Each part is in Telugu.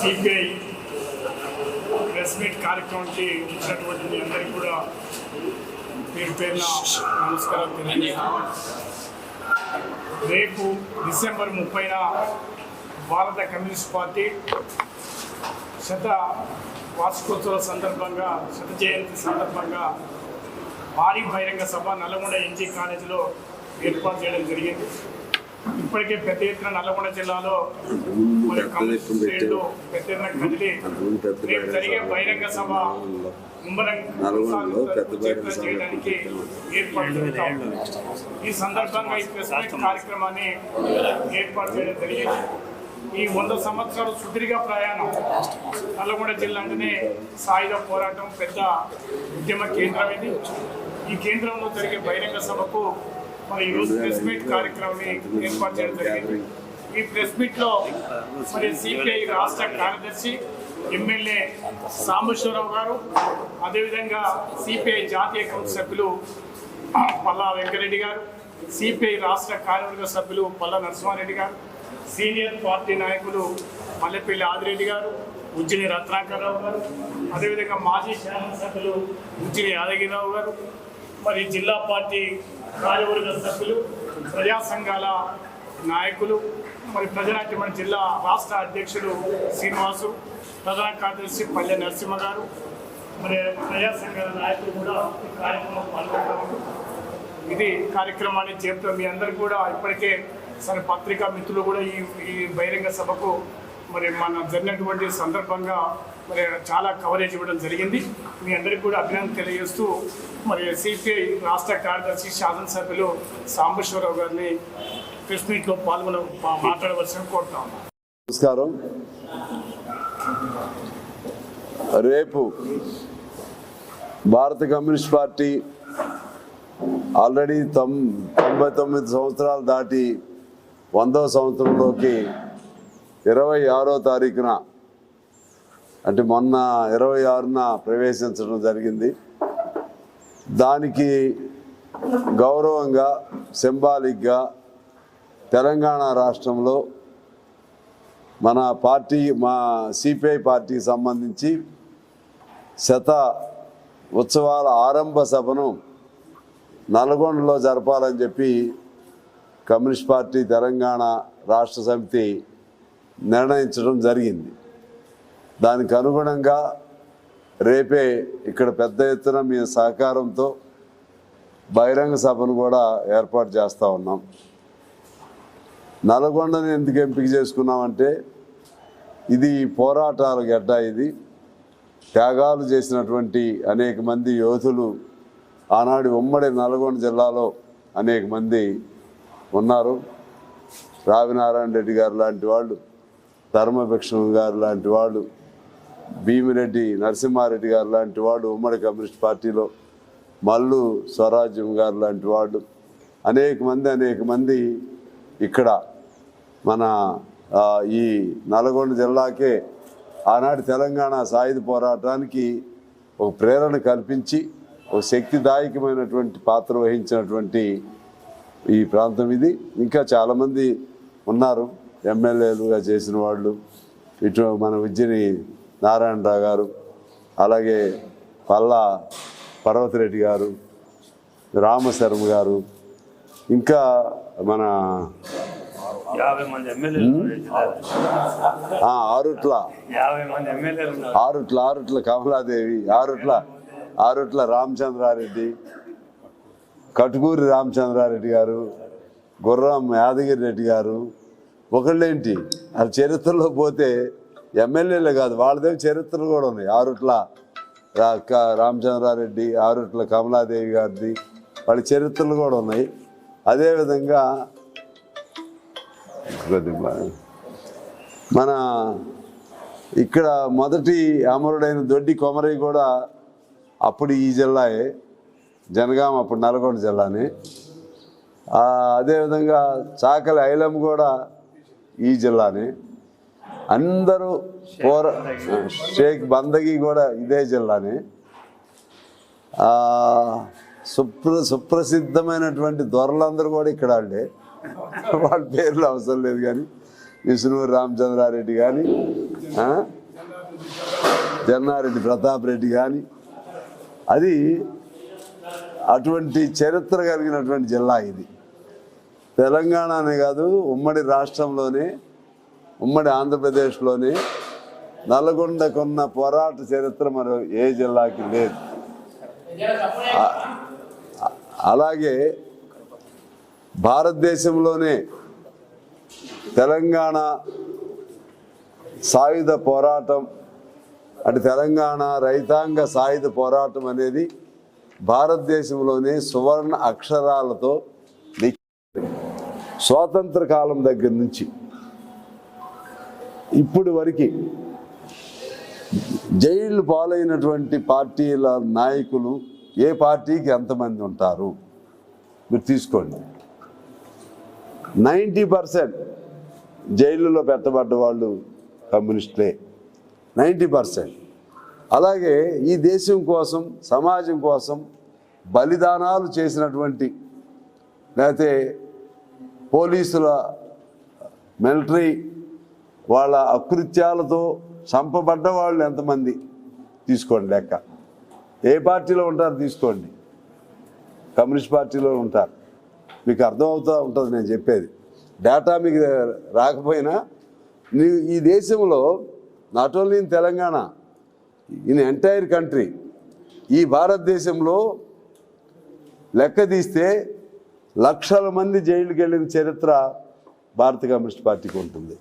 సిపిఐ ప్రెస్ మీట్ కార్యక్రమానికి వచ్చినటువంటి మీ అందరికీ కూడా పేరు పేరున నమస్కారం తెలియజేస్తున్నాను రేపు డిసెంబర్ ముప్పైన భారత కమ్యూనిస్ట్ పార్టీ శత వార్షికోత్సవ సందర్భంగా శత జయంతి సందర్భంగా భారీ బహిరంగ సభ నల్గొండ ఎన్జీ కాలేజీలో ఏర్పాటు చేయడం జరిగింది. ఇప్పటికే పెద్ద ఎత్తున నల్గొండ జిల్లాలో పెద్ద ఎత్తున కదిలి జరిగే బహిరంగ సభ ముమ్మరంగా నల్గొండలో పెద్ద బహిరంగ సభ చేయడానికి ఏర్పాటు. ఈ సందర్భంగా ఈ ప్రెస్ కార్యక్రమాన్ని ఏర్పాటు చేయడం జరిగింది. ఈ వంద సంవత్సరాలు సుదీర్ఘ ప్రయాణం. నల్లగొండ జిల్లా అంటేనే సాయుధ పోరాటం పెద్ద ఉద్యమ కేంద్రం ఇది. ఈ కేంద్రంలో జరిగే బహిరంగ సభకు మరి ఈరోజు ప్రెస్ మీట్ కార్యక్రమాన్ని ఏర్పాటు చేయడం జరిగింది. ఈ ప్రెస్ మీట్లో మరి సిపిఐ రాష్ట్ర కార్యదర్శి ఎమ్మెల్యే సాంబశ్వరరావు గారు అదేవిధంగా సిపిఐ జాతీయ కౌన్సిల్ సభ్యులు పల్లా వెంకరెడ్డి గారు సిపిఐ రాష్ట్ర కార్యవర్గ సభ్యులు పల్లా నరసింహారెడ్డి గారు సీనియర్ పార్టీ నాయకులు మల్లెపల్లి ఆదిరెడ్డి గారు ఉజ్జిని రత్నాకర్రావు గారు అదేవిధంగా మాజీ శాసనసభ్యులు ఉజ్జిని యాదగిరిరావు గారు మరి జిల్లా పార్టీ కార్యవర్గ సభ్యులు ప్రజా సంఘాల నాయకులు మరి ప్రజానాట్యమ జిల్లా రాష్ట్ర అధ్యక్షుడు శ్రీనివాసు ప్రధాన కార్యదర్శి పల్లె నరసింహ గారు మరి ప్రజా సంఘాల నాయకులు కూడా ఈ కార్యక్రమంలో పాల్గొంటారు. ఇది కార్యక్రమాన్ని చేపుతాం మీ అందరు కూడా ఇప్పటికే సరే పత్రికా మిత్రులు కూడా ఈ ఈ బహిరంగ సభకు మరి మన జరిగినటువంటి సందర్భంగా మరి చాలా కవరేజ్ ఇవ్వడం జరిగింది. మీ అందరికీ కూడా అభినందన తెలియజేస్తూ మరి సిపిఐ రాష్ట్ర కార్యదర్శి శాసనసభ్యులు సాంబశ్వరరావు గారిని ప్రెస్ మీట్లో పాల్గొన మాట్లాడవలసిన కోరుతా నమస్కారం. రేపు భారత కమ్యూనిస్ట్ పార్టీ ఆల్రెడీ తొం తొంభై తొమ్మిది సంవత్సరాలు దాటి వందవ సంవత్సరంలోకి ఇరవై ఆరో తారీఖున అంటే మొన్న ఇరవై ఆరున ప్రవేశించడం జరిగింది. దానికి గౌరవంగా సింబాలిక్గా తెలంగాణ రాష్ట్రంలో మన పార్టీ మా సిపిఐ పార్టీకి సంబంధించి శత ఉత్సవాల ఆరంభ సభను నల్గొండలో జరపాలని చెప్పి కమ్యూనిస్ట్ పార్టీ తెలంగాణ రాష్ట్ర సమితి నిర్ణయించడం జరిగింది. దానికి అనుగుణంగా రేపే ఇక్కడ పెద్ద ఎత్తున మీ సహకారంతో బహిరంగ సభను కూడా ఏర్పాటు చేస్తూ ఉన్నాం. నల్గొండని ఎందుకు ఎంపిక చేసుకున్నామంటే ఇది పోరాటాల గడ్డ ఇది. త్యాగాలు చేసినటువంటి అనేక మంది యోధులు ఆనాడు ఉమ్మడి నల్గొండ జిల్లాలో అనేక మంది ఉన్నారు. రావినారాయణ రెడ్డి గారు లాంటి వాళ్ళు ధర్మభిక్షం గారు లాంటి వాళ్ళు భీమిరెడ్డి నరసింహారెడ్డి గారు లాంటి వాడు ఉమ్మడి కమ్యూనిస్ట్ పార్టీలో మల్లు స్వరాజ్యం గారు లాంటి వాళ్ళు అనేక మంది అనేక మంది ఇక్కడ మన ఈ నల్గొండ జిల్లాకే ఆనాటి తెలంగాణ సాయుధ పోరాటానికి ఒక ప్రేరణ కల్పించి ఒక శక్తిదాయకమైనటువంటి పాత్ర వహించినటువంటి ఈ ప్రాంతం ఇది. ఇంకా చాలామంది ఉన్నారు. ఎమ్మెల్యేలుగా చేసిన వాళ్ళు ఇటు మన విద్యని నారాయణరావు గారు అలాగే పల్లా పర్వతిరెడ్డి గారు రామశర్మ గారు ఇంకా మన ఆరుట్ల. ఆరుట్ల ఆరుట్ల కమలాదేవి ఆరుట్ల ఆరుట్ల రామచంద్రారెడ్డి కటుకూరి రామచంద్రారెడ్డి గారు గుర్రం యాదగిరి రెడ్డి గారు ఒకళ్ళేంటి? ఆ చరిత్రలో పోతే ఎమ్మెల్యేలే కాదు వాళ్ళ దగ్గర చరిత్రలు కూడా ఉన్నాయి. ఆరుట్ల రామచంద్రారెడ్డి ఆరుట్ల కమలాదేవి గారిది వాళ్ళ చరిత్రలు కూడా ఉన్నాయి. అదేవిధంగా మన ఇక్కడ మొదటి అమరుడైన దొడ్డి కొమరయ్య కూడా అప్పుడు ఈ జిల్లాయే జనగాం అప్పుడు నల్గొండ జిల్లానే. అదేవిధంగా చాకలి ఐలం కూడా ఈ జిల్లానే. అందరూ పోర షేక్ బందగి కూడా ఇదే జిల్లానే. సుప్ర సుప్రసిద్ధమైనటువంటి దొరలందరూ కూడా ఇక్కడ వాళ్ళే వాళ్ళ పేర్లు అవసరం లేదు కానీ విష్ణువు రామచంద్రారెడ్డి కానీ జన్నారెడ్డి ప్రతాప్ రెడ్డి కానీ అది అటువంటి చరిత్ర కలిగినటువంటి జిల్లా ఇది. తెలంగాణనే కాదు ఉమ్మడి రాష్ట్రంలోనే ఉమ్మడి ఆంధ్రప్రదేశ్లోనే నల్గొండకున్న పోరాట చరిత్ర మరి ఏ జిల్లాకి లేదు. అలాగే భారతదేశంలోనే తెలంగాణ సాయుధ పోరాటం అటు తెలంగాణ రైతాంగ సాయుధ పోరాటం అనేది భారతదేశంలోనే సువర్ణ అక్షరాలతో స్వాతంత్ర కాలం దగ్గర నుంచి ఇప్పుడు వరకు జైళ్ళు పాలైనటువంటి పార్టీల నాయకులు ఏ పార్టీకి ఎంతమంది ఉంటారు? మీరు తీసుకోండి. నైంటీ పర్సెంట్ జైళ్ళలో పెట్టబడ్డ వాళ్ళు కమ్యూనిస్టులే. Ninety percent. అలాగే ఈ దేశం కోసం సమాజం కోసం బలిదానాలు చేసినటువంటి లేకపోతే పోలీసుల మిలిటరీ వాళ్ళ అకృత్యాలతో చంపబడ్డ వాళ్ళు ఎంతమంది? తీసుకోండి లెక్క. ఏ పార్టీలో ఉంటారు తీసుకోండి. కమ్యూనిస్ట్ పార్టీలో ఉంటారు. మీకు అర్థమవుతూ ఉంటుంది నేను చెప్పేది. డేటా మీకు రాకపోయినా నీ ఈ దేశంలో not only in Telangana in entire country ఈ భారతదేశంలో లెక్క తీస్తే లక్షల మంది జైలుకి వెళ్ళిన చరిత్ర భారత కమ్యూనిస్ట్ పార్టీకి ఉంటుంది.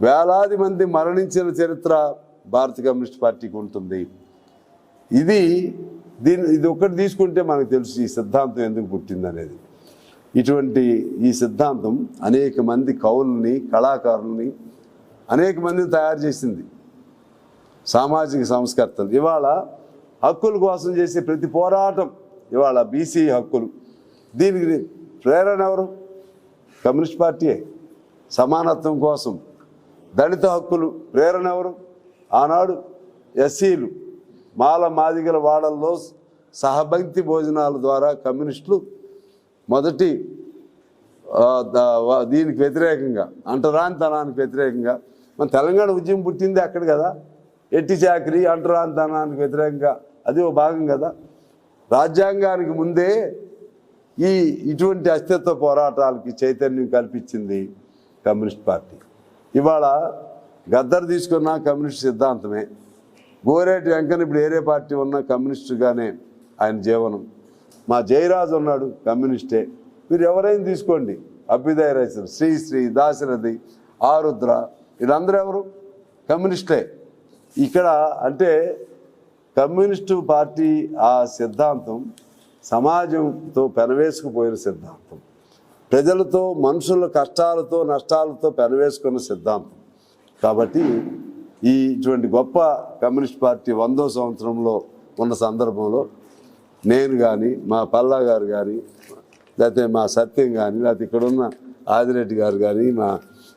వేలాది మంది మరణించిన చరిత్ర భారత కమ్యూనిస్ట్ పార్టీకి ఉంటుంది. ఇది దీని ఇది ఒక్కటి తీసుకుంటే మనకు తెలుసు ఈ సిద్ధాంతం ఎందుకు పుట్టింది అనేది ఇటువంటి ఈ సిద్ధాంతం అనేక మంది కవుల్ని కళాకారుల్ని అనేక మందిని తయారు చేసింది. సామాజిక సంస్కర్తలు. ఇవాళ హక్కుల కోసం చేసే ప్రతి పోరాటం ఇవాళ బీసీ హక్కులు. దీనికి ప్రేరణ ఎవరు? కమ్యూనిస్ట్ పార్టీయే. సమానత్వం కోసం దళిత హక్కులు ప్రేరణ ఎవరు? ఆనాడు ఎస్సీలు మాల మాదిగల వాడల్లో సహభక్తి భోజనాల ద్వారా కమ్యూనిస్టులు మొదటి దీనికి వ్యతిరేకంగా అంటరానితనానికి వ్యతిరేకంగా మన తెలంగాణ ఉద్యమం పుట్టింది అక్కడ కదా. ఎట్టి చాకరీ అంటరానితనానికి వ్యతిరేకంగా అది ఒక భాగం కదా. రాజ్యాంగానికి ముందే ఈ ఇటువంటి అస్తిత్వ పోరాటాలకి చైతన్యం కల్పించింది కమ్యూనిస్ట్ పార్టీ. ఇవాళ గద్దర్ తీసుకున్న కమ్యూనిస్ట్ సిద్ధాంతమే. గోరేటి వెంకన్న ఇప్పుడు ఏరే పార్టీ ఉన్న కమ్యూనిస్టుగానే ఆయన జీవనం. మా జయరాజు ఉన్నాడు కమ్యూనిస్టే. మీరు ఎవరైనా తీసుకోండి. అభ్యుదయ రైతులు శ్రీశ్రీ దాశరథి ఆరుద్ర వీళ్ళందరూ ఎవరు? కమ్యూనిస్టే. ఇక్కడ అంటే కమ్యూనిస్టు పార్టీ ఆ సిద్ధాంతం సమాజంతో పెనవేసుకుపోయిన సిద్ధాంతం. ప్రజలతో మనుషుల కష్టాలతో నష్టాలతో పెనవేసుకున్న సిద్ధాంతం. కాబట్టి ఈ ఇటువంటి గొప్ప కమ్యూనిస్ట్ పార్టీ వందో సంవత్సరంలో ఉన్న సందర్భంలో నేను కానీ మా పల్లా గారు కానీ లేకపోతే మా సత్యం కానీ లేకపోతే ఇక్కడున్న ఆదిరెడ్డి గారు కానీ మా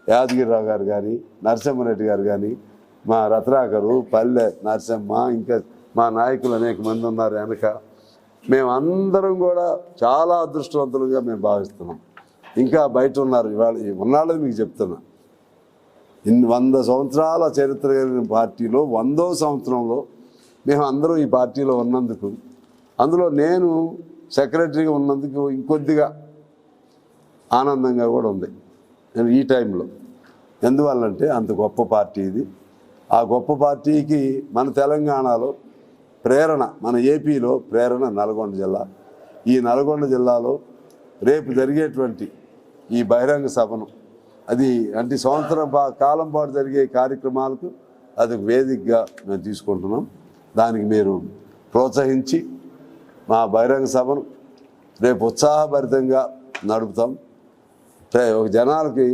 యాదగిరిరావు గారు కానీ నరసింహారెడ్డి గారు కానీ మా రత్నాకరు పల్లె నరసింహ ఇంకా మా నాయకులు అనేక మంది ఉన్నారు వెనక. మేమందరం కూడా చాలా అదృష్టవంతులుగా మేము భావిస్తున్నాం. ఇంకా బయట ఉన్నారు. ఇవాళ ఉన్నాళ్ళని మీకు చెప్తున్నా. ఇన్ని వంద సంవత్సరాల చరిత్ర కలిగిన పార్టీలో వందో సంవత్సరంలో మేము అందరం ఈ పార్టీలో ఉన్నందుకు అందులో నేను సెక్రటరీగా ఉన్నందుకు ఇంకొద్దిగా ఆనందంగా కూడా ఉంది. నేను ఈ టైంలో. ఎందువల్లంటే అంత గొప్ప పార్టీ ఇది. ఆ గొప్ప పార్టీకి మన తెలంగాణలో ప్రేరణ మన ఏపీలో ప్రేరణ నల్గొండ జిల్లా. ఈ నల్గొండ జిల్లాలో రేపు జరిగేటువంటి ఈ బహిరంగ సభను అది అంటే సంవత్సరం కాలం పాటు జరిగే కార్యక్రమాలకు అది వేదికగా మేము తీసుకుంటున్నాం. దానికి మీరు ప్రోత్సహించి మా బహిరంగ సభను రేపు ఉత్సాహభరితంగా నడుపుతాం. ఒక జనాలకి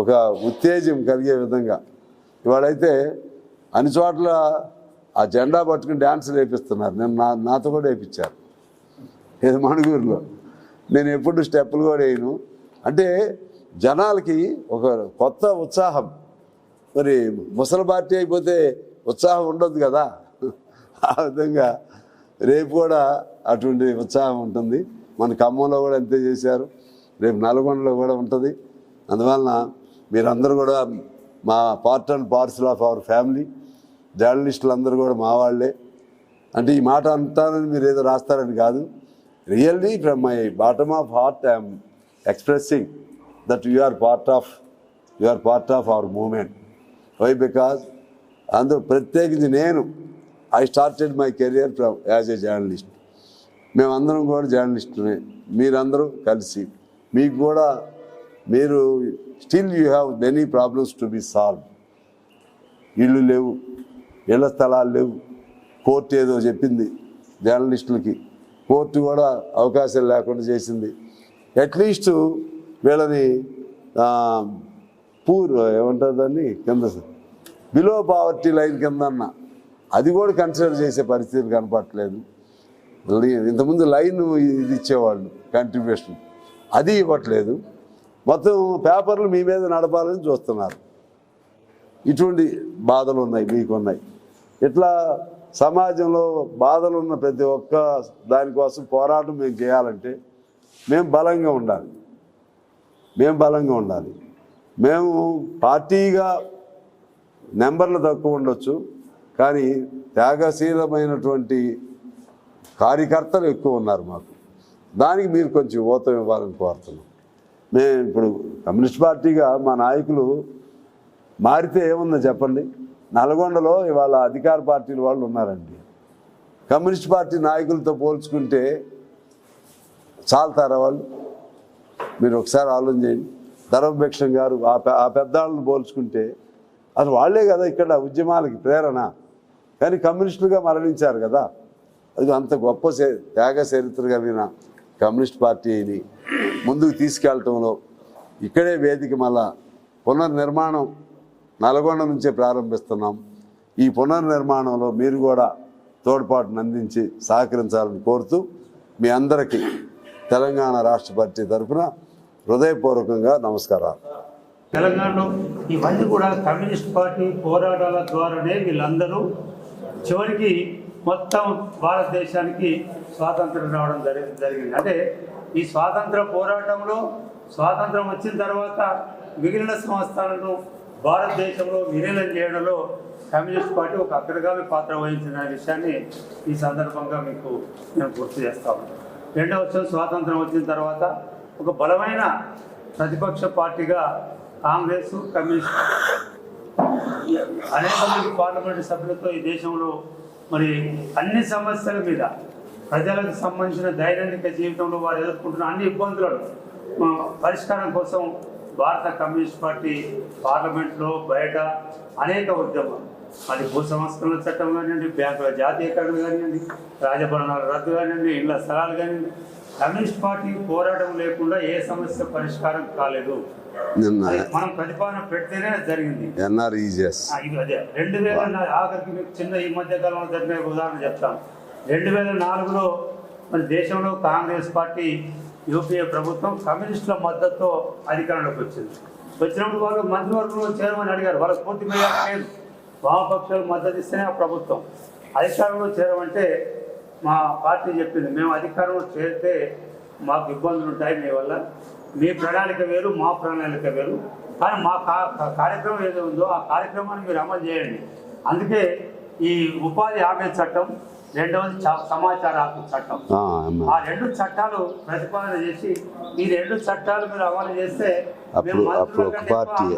ఒక ఉత్తేజం కలిగే విధంగా. ఇవాళైతే అన్ని చోట్ల ఆ జెండా పట్టుకుని డ్యాన్స్ వేపిస్తున్నారు నేను నా నాతో కూడా వేయించారు ఏది మణుగూరులో. నేను ఎప్పుడు స్టెప్పులు కూడా వేయను. అంటే జనాలకి ఒక కొత్త ఉత్సాహం. మరి ముసలి పార్టీ అయిపోతే ఉత్సాహం ఉండదు కదా. ఆ విధంగా రేపు కూడా అటువంటి ఉత్సాహం ఉంటుంది. మన ఖమ్మంలో కూడా అంతే చేశారు. రేపు నల్గొండలో కూడా ఉంటుంది. అందువలన మీరందరూ కూడా మా part and parcel of our family జర్నలిస్టులు అందరూ కూడా మా వాళ్ళే. అంటే ఈ మాట అంటానని మీరు ఏదో రాస్తారని కాదు. Really from my bottom of heart I'm expressing that you are part of you are part of our moment why because అందులో ప్రత్యేకించి నేను I started my career from as a journalist మేమందరం కూడా జర్నలిస్టునే మీరందరూ కలిసి. మీకు కూడా మీరు still you have many problems to be solve ఇళ్ళు లేవు. ఇళ్ళ స్థలాలు లేవు. కోర్టు ఏదో చెప్పింది జర్నలిస్టులకి. కోర్టు కూడా అవకాశం లేకుండా చేసింది. అట్లీస్ట్ వీళ్ళని పూర్ ఏమంటారు దాన్ని? కింద బిలో పావర్టీ లైన్ కింద అన్న అది కూడా కన్సిడర్ చేసే పరిస్థితి కనపట్లేదు ఇంతకుముందు లైన్ ఇది ఇచ్చేవాళ్ళు కంట్రిబ్యూషన్ అది ఇవ్వట్లేదు. మొత్తం పేపర్లు మీ మీద నడపాలని చూస్తున్నారు. ఇటువంటి బాధలు ఉన్నాయి మీకు ఉన్నాయి ఇట్లా సమాజంలో బాధలు ఉన్న ప్రతి ఒక్క దానికోసం పోరాటం మేము చేయాలంటే మేము బలంగా ఉండాలి. మేము బలంగా ఉండాలి. మేము పార్టీగా నెంబర్లు తక్కువ ఉండొచ్చు కానీ త్యాగశీలమైనటువంటి కార్యకర్తలు ఎక్కువ ఉన్నారు మాకు. దానికి మీరు కొంచెం ఊతం ఇవ్వాలని కోరుతున్నాం. మేము ఇప్పుడు కమ్యూనిస్ట్ పార్టీగా మా నాయకులు మారితే ఏముందో చెప్పండి? నల్గొండలో ఇవాళ అధికార పార్టీల వాళ్ళు ఉన్నారండి. కమ్యూనిస్ట్ పార్టీ నాయకులతో పోల్చుకుంటే చాలుతారా వాళ్ళు? మీరు ఒకసారి ఆలోచన చేయండి ధర్మభిక్షం గారు ఆ ఆ పెద్దాళ్ళని పోల్చుకుంటే అసలు వాళ్ళే కదా ఇక్కడ ఉద్యమాలకి ప్రేరణ. కానీ కమ్యూనిస్టులుగా మరణించారు కదా. అది అంత గొప్ప త్యాగ చరిత్ర కలిగిన కమ్యూనిస్ట్ పార్టీని ముందుకు తీసుకెళ్ళటంలో ఇక్కడే వేదిక మళ్ళా పునర్నిర్మాణం నల్గొండ నుంచే ప్రారంభిస్తున్నాం. ఈ పునర్నిర్మాణంలో మీరు కూడా తోడ్పాటును అందించి సహకరించాలని కోరుతూ మీ అందరికీ తెలంగాణ రాష్ట్ర పార్టీ తరఫున హృదయపూర్వకంగా నమస్కారాలు. తెలంగాణలో ఇవన్నీ కూడా కమ్యూనిస్ట్ పార్టీ పోరాటాల ద్వారానే వీళ్ళందరూ చివరికి మొత్తం భారతదేశానికి స్వాతంత్రం రావడం జరిగింది. అంటే ఈ స్వాతంత్ర పోరాటంలో స్వాతంత్రం వచ్చిన తర్వాత మిగిలిన సంస్థలను భారతదేశంలో విలీనం చేయడంలో కమ్యూనిస్ట్ పార్టీ ఒక అగ్రగామి పాత్ర వహించిన విషయాన్ని ఈ సందర్భంగా మీకు నేను గుర్తు చేస్తాను రెండవ స్వాతంత్రం వచ్చిన తర్వాత ఒక బలమైన ప్రతిపక్ష పార్టీగా కాంగ్రెస్ కమ్యూనిస్ట్ అనేక మంది పార్లమెంటు సభ్యులతో ఈ దేశంలో మరి అన్ని సమస్యల మీద ప్రజలకు సంబంధించిన దైనందిక జీవితంలో వారు ఎదుర్కొంటున్న అన్ని ఇబ్బందులను పరిష్కారం కోసం భారత కమ్యూనిస్ట్ పార్టీ పార్లమెంట్లో బయట అనేక ఉద్యమాలు. అది భూ సంస్కరణ చట్టం కానివ్వండి బ్యాంకుల జాతీయకరణ కానివ్వండి రాజభరణాల రద్దు కానివ్వండి ఇళ్ళ స్థలాలు కానివ్వండి కమ్యూనిస్ట్ పార్టీ పోరాటం లేకుండా ఏ సమస్య పరిష్కారం కాలేదు. మనం ప్రతిపాదన పెడితేనే జరిగింది. అదే. రెండు వేల ఆఖరికి మీకు చిన్న ఈ మధ్య కాలంలో జరిగిన ఉదాహరణ చెప్తాను. రెండు వేల నాలుగులో మన దేశంలో కాంగ్రెస్ పార్టీ యూపీఏ ప్రభుత్వం కమ్యూనిస్టుల మద్దతుతో అధికారంలోకి వచ్చింది. వచ్చినప్పుడు వాళ్ళు మంత్రివర్గంలో చేరమని అడిగారు వాళ్ళ స్ఫూర్తి మీద లేదు వామపక్షాలు మద్దతు ఇస్తేనే ఆ ప్రభుత్వం. అధికారంలో చేరమంటే మా పార్టీ చెప్పింది మేము అధికారంలో చేరితే మాకు ఇబ్బందులు ఉంటాయి మీ వల్ల. మీ ప్రణాళిక వేరు మా ప్రణాళిక వేరు. కానీ మా కా- కార్యక్రమం ఏదో ఉందో ఆ కార్యక్రమాన్ని మీరు అమలు చేయండి. అందుకే ఈ ఉపాధి హామీ చట్టం రెండవది సమాచార హక్కు చట్టం. ఆ రెండు చట్టాలు ప్రతిపాదన చేసి ఈ రెండు చట్టాలు మీరు అమలు చేస్తే మేము పార్టీ-